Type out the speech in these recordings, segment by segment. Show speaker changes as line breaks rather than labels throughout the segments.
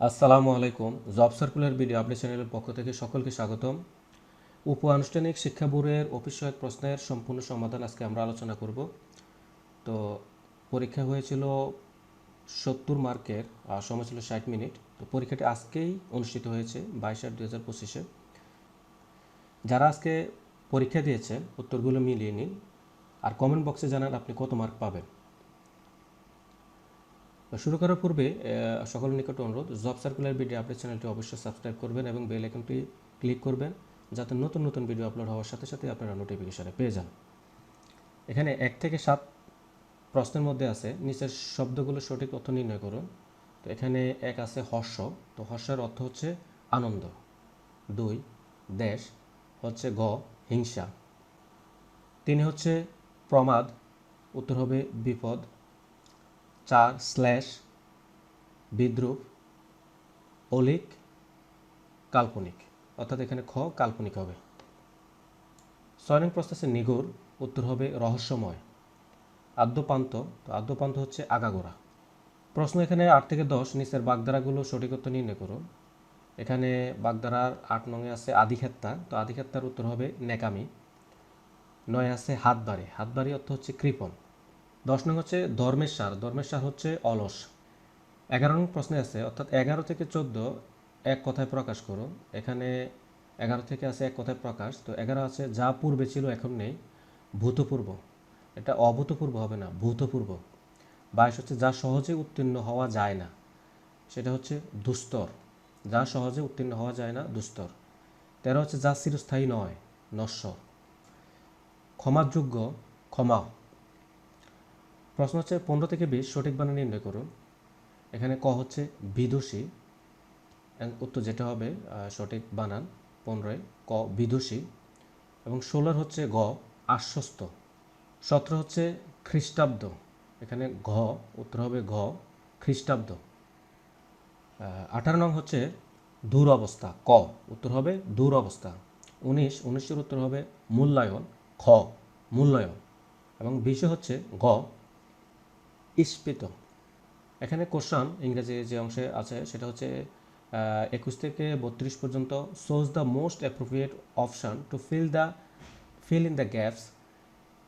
আসসালামু আলাইকুম। Job circular video update চ্যানেলের পক্ষ থেকে সকলকে স্বাগতম। উপ আনুষ্ঠানিক শিক্ষা বোর্ডের অফিসয়ক প্রশ্নের সম্পূর্ণ সমাধান আজকে আমরা আলোচনা করব। তো পরীক্ষা হয়েছিল সত্তর মার্কের, আর সময় ছিল ষাট মিনিট। তো পরীক্ষাটি আজকেই অনুষ্ঠিত হয়েছে বাইশ আট দু হাজার পঁচিশে। যারা আজকে পরীক্ষা দিয়েছেন, উত্তরগুলো মিলিয়ে নিন। আর কমেন্ট বক্সে জানান আপনি কত মার্ক পাবেন। শুরু করার পূর্বে আহ, সকলের নিকট অনুরোধ জব সার্কুলার ভিডিও আপডেট চ্যানেলটি অবশ্যই সাবস্ক্রাইব করবেন এবং বেল আইকনটি ক্লিক করবেন যাতে নতুন নতুন ভিডিও আপলোড হওয়ার সাথে সাথে আপনারা নোটিফিকেশনে পেয়ে যান। এখানে এক থেকে সাত প্রশ্নের মধ্যে আছে নিচের শব্দগুলো সঠিক অর্থ নির্ণয় করুন। তো এখানে এক আছে হর্ষ তো হর্ষের অর্থ হচ্ছে আনন্দ। দুই দেশ হচ্ছে গ হিংসা। তিন হচ্ছে প্রমাদ উত্তর হবে বিপদ। চার স্ল্যাশ বিদ্রুপ, অলিক, কাল্পনিক। অর্থাৎ এখানে খ কাল্পনিক হবে। ছয় নং প্রশ্ন আছে নিগর উত্তর হবে রহস্যময়। আদ্যপান্ত, তো আদ্যপান্ত হচ্ছে আগাগোড়া। প্রশ্ন এখানে আট থেকে দশ, নিচের বাগধারাগুলো সঠিকত্ব নির্ণয় করুন। এখানে বাগধারার আট নঙে আছে আদিক্ষেত্তা তো আদিক্ষেত্তার উত্তর হবে নেকামি নয় আছে হাত বাড়ি হাত বাড়ি অর্থ হচ্ছে কৃপণ। দশ নং হচ্ছে ধর্মের সার ধর্মের সার হচ্ছে অলস। এগারো নং প্রশ্নে আছে, অর্থাৎ এগারো থেকে চোদ্দ এক কথায় প্রকাশ করো। এখানে এগারো থেকে আছে এক কথায় প্রকাশ, তো এগারো আছে যা পূর্বে ছিল এখন নেই, ভূতপূর্ব। এটা অভূতপূর্ব হবে না, ভূতপূর্ব। বাইশ হচ্ছে যা সহজে উত্তীর্ণ হওয়া যায় না, সেটা হচ্ছে দুস্তর। যা সহজে উত্তীর্ণ হওয়া যায় না, দুস্তর। তেরো হচ্ছে যা চিরস্থায়ী নয়, নশ্বর। ক্ষমাযোগ্য ক্ষমা প্রশ্ন হচ্ছে, পনেরো থেকে বিশ সঠিক বানান নির্ণয় করুন। এখানে ক হচ্ছে বিদুষী উত্তর যেটা হবে সঠিক বানান পনেরোয়, ক বিদুষী এবং ষোলোর হচ্ছে গ আশ্বস্ত। সতেরো হচ্ছে খ্রিস্টাব্দ, এখানে ঘ, উত্তর হবে ঘ খ্রিস্টাব্দ। আঠারো নং হচ্ছে দূর অবস্থা ক, উত্তর হবে দূর অবস্থা উনিশ, উনিশের উত্তর হবে মূল্যায়ন, খ, মূল্যায়ন এবং বিশে হচ্ছে গ ইস্পিত। এখানে কোশ্চান ইংরেজি যে অংশে আছে, সেটা হচ্ছে একুশ থেকে বত্রিশ পর্যন্ত choose the most appropriate option to fill the fill in the gaps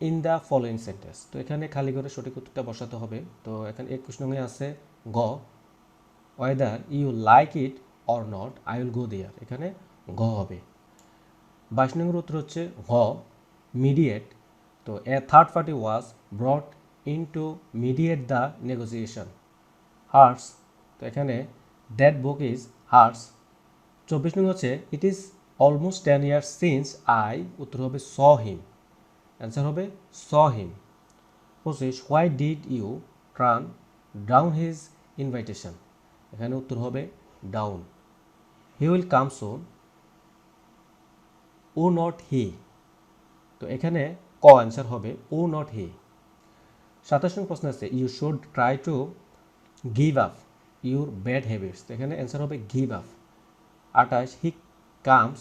in the following sentence তো এখানে খালি করে সঠিক উত্তরটা বসাতে হবে। তো এখানে একুশ নঙে আছে গ whether you like it or not I will go there এখানে গ হবে। বাইশ নম্বর উত্তর হচ্ছে ঘ মিডিয়েট তো a third party was brought in to mediate the negotiation hers তো এখানে দ্যাট বুক ইজ হার্স চব্বিশ নম্বর হচ্ছে it is almost ten years since I উত্তর হবে স হিম অ্যান্সার হবে স হিম পঁচিশ why did you turn down his invitation এখানে উত্তর হবে down he will come soon or not he তো এখানে ক অ্যান্সার হবে ও নট হি সাতাশ নং প্রশ্ন আছে you should try to give up your bad habits এখানে অ্যান্সার হবে গিভ আপ আঠাশ he comes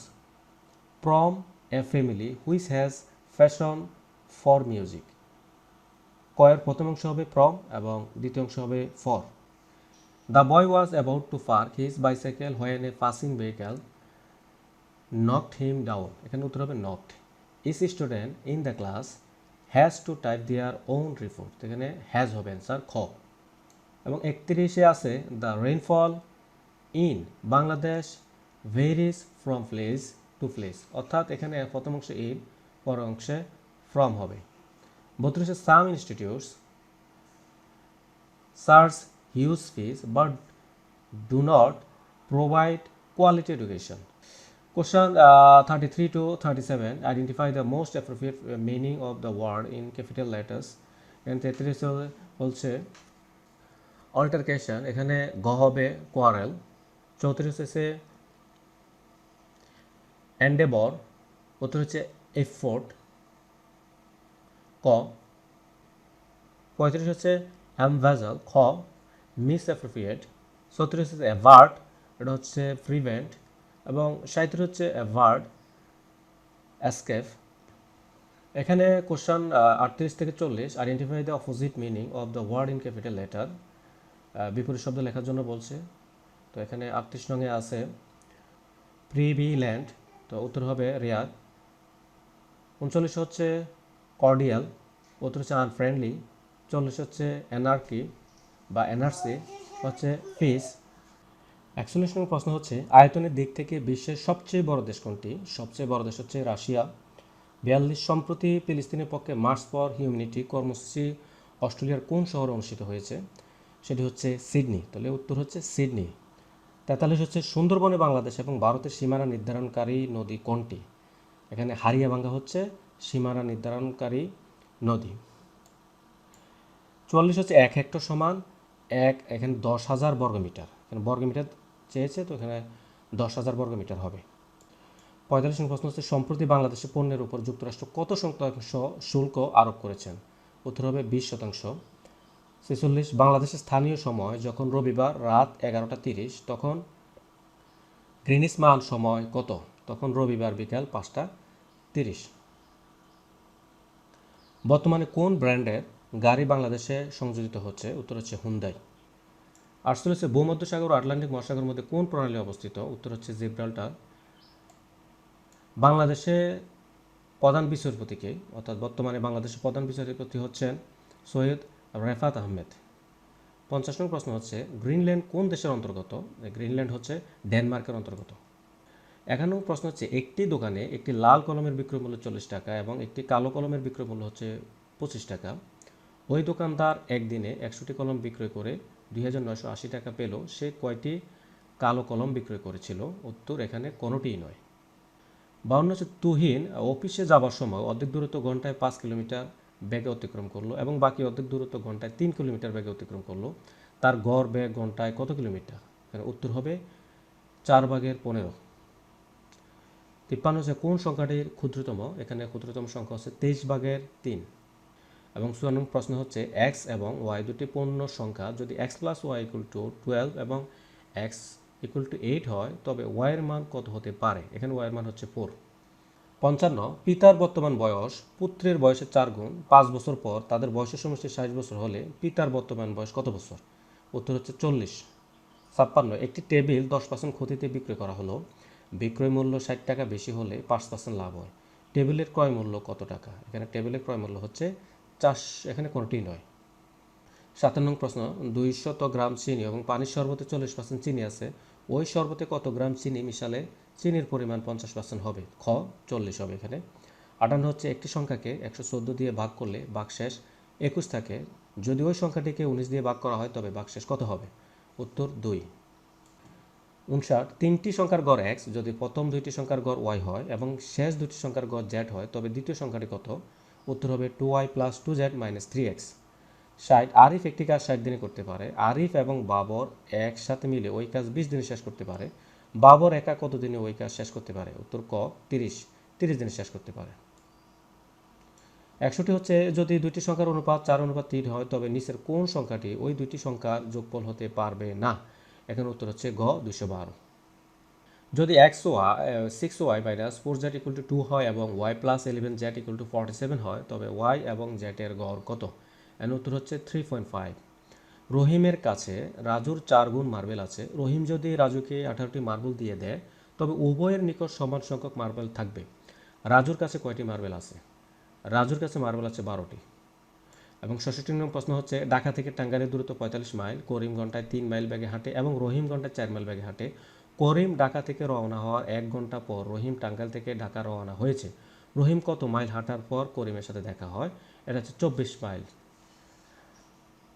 from a family which has passion for music কয়ের প্রথম অংশ হবে ফ্রম এবং দ্বিতীয় অংশ হবে for the boy was about to park his bicycle when a passing vehicle knocked him down. এখানে উত্তর হবে, knocked. Each student in the class has to type their own report এখানে হ্যাজ হবে অ্যান্সার খ। এবং একত্রিশে আছে the rainfall in Bangladesh varies from place to place অর্থাৎ এখানে প্রথম অংশে ইন পর অংশে ফ্রম হবে। বত্রিশে some institutes charge huge fees but do not provide quality education. Question uh, 33 to 37 Identify the most appropriate uh, meaning of the word in capital letters. এখানে তেত্রিশ বলছে অল্টারকেশন এখানে গ হবে কোয়ারেল চৌত্রিশ হচ্ছে অ্যান্ডেবর উত্তর হচ্ছে এফোর্ট ক পঁয়ত্রিশ হচ্ছে অ্যামভাজাল খ মিস অ্যাপ্রোপ্রিয়েট ছত্রিশ হচ্ছে অ্যাভার্ট এটা হচ্ছে প্রিভেন্ট এবং সাঁত্রিশ হচ্ছে অ্যাভার্ড অ্যাসকেপ এখানে কোশ্চান আটত্রিশ থেকে চল্লিশ identify the opposite meaning of the word in capital letter বিপরীত শব্দ লেখার জন্য বলছে। তো এখানে আটত্রিশ নঙে আছে প্রিভি ল্যান্ড তো উত্তর হবে রিয়াদ। উনচল্লিশ হচ্ছে কর্ডিয়াল উত্তর হচ্ছে আনফ্রেন্ডলি চল্লিশ হচ্ছে এনআরকি বা এনআরসি হচ্ছে ফিস একচল্লিশ নম্বর প্রশ্ন হচ্ছে, আয়তনের দিক থেকে বিশ্বের সবচেয়ে বড় দেশ কোনটি? সবচেয়ে বড় দেশ হচ্ছে রাশিয়া। বিয়াল্লিশ সম্প্রতি ফিলিস্তিনের পক্ষে মার্চ ফর হিউম্যানিটি কর্মসূচি অস্ট্রেলিয়ার কোন শহরে অনুষ্ঠিত হয়েছে? সেটি হচ্ছে সিডনি। তাহলে উত্তর হচ্ছে সিডনি। তেতাল্লিশ হচ্ছে সুন্দরবনে বাংলাদেশ এবং ভারতের সীমানা নির্ধারণকারী নদী কোনটি? এখানে হারিয়াভাঙ্গা হচ্ছে সীমানা নির্ধারণকারী নদী। চুয়াল্লিশ হচ্ছে এক হেক্টর সমান এক, এখানে দশ হাজার বর্গমিটার। এখানে বর্গমিটার চেয়েছে, তো এখানে দশ হাজার বর্গমিটার হবে। পঁয়তাল্লিশ প্রশ্ন হচ্ছে, সম্প্রতি বাংলাদেশের পণ্যের উপর যুক্তরাষ্ট্র কত শতাংশ শুল্ক আরোপ করেছেন? উত্তর হবে বিশ শতাংশ। ছেচল্লিশ বাংলাদেশের স্থানীয় সময় যখন রবিবার রাত এগারোটা তিরিশ, তখন গ্রিনিস মান সময় কত? তখন রবিবার বিকাল পাঁচটা তিরিশ। বর্তমানে কোন ব্র্যান্ডের গাড়ি বাংলাদেশে সংযোজিত হচ্ছে? উত্তর হচ্ছে হুন্দাই আটচল্লিশে ভূমধ্যসাগর ও আটলান্টিক মহাসাগরের মধ্যে কোন প্রণালী অবস্থিত? উত্তর হচ্ছে জিব্রাল্টার বাংলাদেশে প্রধান বিচারপতিকে, অর্থাৎ বর্তমানে বাংলাদেশের প্রধান বিচারপতি হচ্ছেন সৈয়দ রেফাত আহমেদ। পঞ্চাশ নম্বর প্রশ্ন হচ্ছে, গ্রিনল্যান্ড কোন দেশের অন্তর্গত? গ্রিনল্যান্ড হচ্ছে ডেনমার্কের অন্তর্গত। এখানেও প্রশ্ন হচ্ছে, একটি দোকানে একটি লাল কলমের বিক্রয় মূল্য চল্লিশ টাকা এবং একটি কালো কলমের বিক্রয় মূল্য হচ্ছে পঁচিশ টাকা। ওই দোকানদার একদিনে একশোটি কলম বিক্রয় করে দুই হাজার নয়শো আশি টাকা পেল। সে কয়টি কালো কলম বিক্রয় করেছিল? উত্তর এখানে কোনোটিই নয়। বাউন্ন হচ্ছে তুহিন অফিসে যাবার সময় অর্ধেক দূরত্ব ঘন্টায় পাঁচ কিলোমিটার বেগে অতিক্রম করল এবং বাকি অর্ধেক দূরত্ব ঘন্টায় তিন কিলোমিটার বেগে অতিক্রম করল। তার গড় বেগ ঘন্টায় কত কিলোমিটার? এখানে উত্তর হবে চার ভাগের পনেরো। তিপ্পান্ন হচ্ছে কোন সংখ্যাটির ক্ষুদ্রতম? এখানে ক্ষুদ্রতম সংখ্যা হচ্ছে তেইশ ভাগের তিন। এবং চুয়ান্ন প্রশ্ন হচ্ছে এক্স এবং ওয়াই দুটি পূর্ণ সংখ্যা। যদি x plus y equal to twelve এবং এক্স ইকুয়াল টু এইট হয়, তবে ওয়াইয়ের মান কত হতে পারে? এখানে ওয়াইয়ের মান হচ্ছে ফোর পঞ্চান্ন, পিতার বর্তমান বয়স, পুত্রের বয়সের চার গুণ, পাঁচ বছর পর তাদের বয়সের সমষ্টি ষাট বছর হলে পিতার বর্তমান বয়স কত বছর? উত্তর হচ্ছে চল্লিশ। ছাপ্পান্ন, একটি টেবিল দশ পার্সেন্ট ক্ষতিতে বিক্রয় করা হলো। বিক্রয় মূল্য ষাট টাকা বেশি হলে পাঁচ পার্সেন্ট লাভ হয়। টেবিলের ক্রয় মূল্য কত টাকা? এখানে টেবিলের ক্রয় মূল্য হচ্ছে চাষ এখানে কোনোটি নয়। সাতান্ন প্রশ্ন, দুইশত গ্রাম চিনি এবং পানির শরবতে চল্লিশ পার্সেন্ট চিনি আছে, ওই শরবতে কত গ্রাম চিনি মিশালে চিনির পরিমাণ পঞ্চাশ পার্সেন্ট হবে? খ, চল্লিশ হবে এখানে। আটান্ন হচ্ছে একটি সংখ্যাকে একশো চোদ্দ দিয়ে ভাগ করলে বাকশেষ একুশ থাকে, যদি ওই সংখ্যাটিকে উনিশ দিয়ে ভাগ করা হয় তবে বাকশেষ কত হবে? উত্তর দুই। উনষাট, তিনটি সংখ্যার গড় এক্স, যদি প্রথম দুইটি সংখ্যার গড় ওয়াই হয় এবং শেষ দুটি সংখ্যার গড় জেড হয়, তবে দ্বিতীয় সংখ্যাটি কত? উত্তর হবে two y plus two z minus three x ষাট, আরিফ একটি কাজ ষাট দিনে করতে পারে। আরিফ এবং বাবর একসাথে মিলে ওই কাজ বিশ দিনে শেষ করতে পারে। বাবর একা কত দিনে ওই কাজ শেষ করতে পারে? উত্তর ক, তিরিশ। তিরিশ দিনে শেষ করতে পারে। একশোটি হচ্ছে, যদি দুইটি সংখ্যার অনুপাত চার অনুপাত তিন হয়, তবে নিচের কোন সংখ্যাটি ওই দুইটি সংখ্যার যোগফল হতে পারবে না? এখানে উত্তর হচ্ছে গ দুশো বারো। যদি x six y minus four z equal to two হয় এবং y plus eleven z equal to forty seven হয়, তবে ওয়াই এবং জেটের গড় কত? এর উত্তর হচ্ছে থ্রি পয়েন্ট ফাইভ রহিমের কাছে রাজুর চার গুণ মার্বেল আছে। রহিম যদি রাজুকে আঠারোটি মার্বেল দিয়ে দেয়, তবে উভয়ের নিকট সমান সংখ্যক মার্বেল থাকবে। রাজুর কাছে কয়টি মার্বেল আছে? রাজুর কাছে মার্বেল আছে বারোটি। এবং ষষ্ঠটি নম্বর প্রশ্ন হচ্ছে, ঢাকা থেকে টাঙ্গাইলের দূরত্ব পঁয়তাল্লিশ মাইল করিম ঘন্টায় তিন মাইল ব্যাগে হাঁটে এবং রহিম ঘন্টায় চার মাইল ব্যাগে হাঁটে। করিম ঢাকা থেকে রওনা হওয়ার এক ঘণ্টা পর রহিম টাঙ্গাইল থেকে ঢাকা রওনা হয়েছে। রহিম কত মাইল হাঁটার পর করিমের সাথে দেখা হয়, এটা হচ্ছে চব্বিশ মাইল।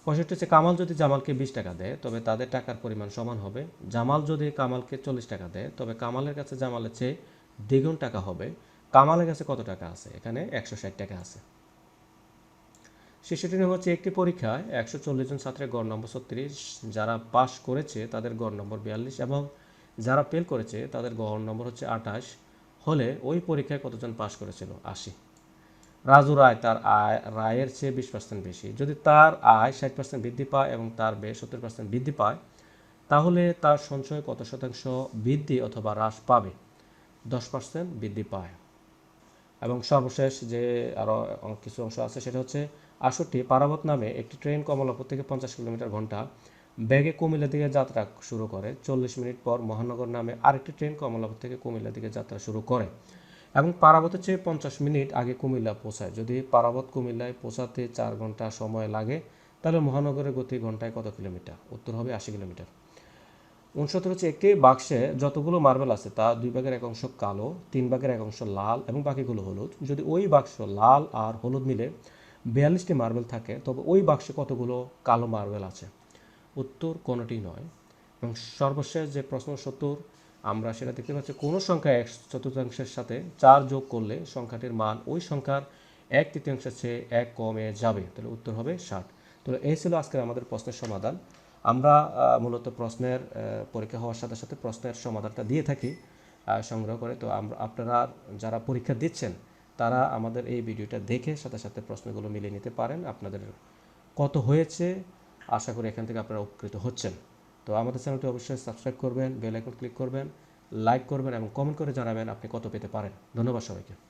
পঁয়ষট্টি হচ্ছে কামাল যদি জামালকে বিশ টাকা দেয়, তবে তাদের টাকার পরিমাণ সমান হবে। জামাল যদি কামালকে চল্লিশ টাকা দেয়, তবে কামালের কাছে জামালের চেয়ে দ্বিগুণ টাকা হবে। কামালের কাছে কত টাকা আছে? এখানে একশো ষাট টাকা আছে। শিশুটি নম্বর হচ্ছে একটি পরীক্ষায় একশো চল্লিশ জন ছাত্রের গড় নম্বর ছত্রিশ। যারা পাশ করেছে, তাদের গড় নম্বর বিয়াল্লিশ এবং যারা ফেল করেছে, তাদের গড় নম্বর হচ্ছে আঠাশ, হলে ওই পরীক্ষায় কতজন পাশ করেছিল? আশি। রাজু রায় তার আয়, রায়ের চেয়ে বিশ পার্সেন্ট বেশি। যদি তার আয় ষাট পার্সেন্ট বৃদ্ধি পায় এবং তার ব্যয় সত্তর পার্সেন্ট বৃদ্ধি পায়, তাহলে তার সঞ্চয় কত শতাংশ বৃদ্ধি অথবা হ্রাস পাবে? দশ পার্সেন্ট বৃদ্ধি পায়। এবং সর্বশেষ যে আরও কিছু অংশ আছে, সেটা হচ্ছে আষট্টি, পারাবত নামে একটি ট্রেন কমলাপুর থেকে পঞ্চাশ কিলোমিটার ঘণ্টা ব্যাগে কুমিল্লা দিকে যাত্রা শুরু করে। চল্লিশ মিনিট পর মহানগর নামে আরেকটি ট্রেন কমলাপুর থেকে কুমিল্লা দিকে যাত্রা শুরু করে এবং পারাবতের চেয়ে পঞ্চাশ মিনিট আগে কুমিল্লা পৌঁছায়। যদি পারাবত কুমিল্লায় পৌঁছাতে চার ঘণ্টা সময় লাগে, তাহলে মহানগরের গতি ঘন্টায় কত কিলোমিটার? উত্তর হবে আশি কিলোমিটার। উনসত্তর হচ্ছে একটি বাক্সে যতগুলো মার্বেল আছে, তা দুই ভাগের এক অংশ কালো, তিন ভাগের এক অংশ লাল এবং বাকিগুলো হলুদ। যদি ওই বাক্স লাল আর হলুদ মিলে বিয়াল্লিশটি মার্বেল থাকে, তবে ওই বাক্সে কতগুলো কালো মার্বেল আছে? উত্তর কোনোটি নয়। এবং সর্বশেষ যে প্রশ্ন সত্তর, আমরা সেটা দেখতে পাচ্ছি কোনো সংখ্যা এক চতুর্থাংশের সাথে চার যোগ করলে সংখ্যাটির মান ওই সংখ্যার এক তৃতীয়াংশের চেয়ে এক কমে যাবে। তাহলে উত্তর হবে ষাট। তো এই ছিল আজকের আমাদের প্রশ্নের সমাধান। আমরা মূলত প্রশ্নের পরীক্ষা হওয়ার সাথে সাথে প্রশ্নের সমাধানটা দিয়ে থাকি সংগ্রহ করে। তো আমরা আপনারা যারা পরীক্ষা দিচ্ছেন, তারা আমাদের এই ভিডিওটা দেখে সাথে সাথে প্রশ্নগুলো মিলিয়ে নিতে পারেন। আপনাদের কত হয়েছে আশা করি এখান থেকে আপনারা উপকৃত হচ্ছেন। তো আমাদের চ্যানেলটি অবশ্যই সাবস্ক্রাইব করবেন, বেল আইকন ক্লিক করবেন, লাইক করবেন এবং কমেন্ট করে জানাবেন আপনি কত পেতে পারেন। ধন্যবাদ সবাইকে।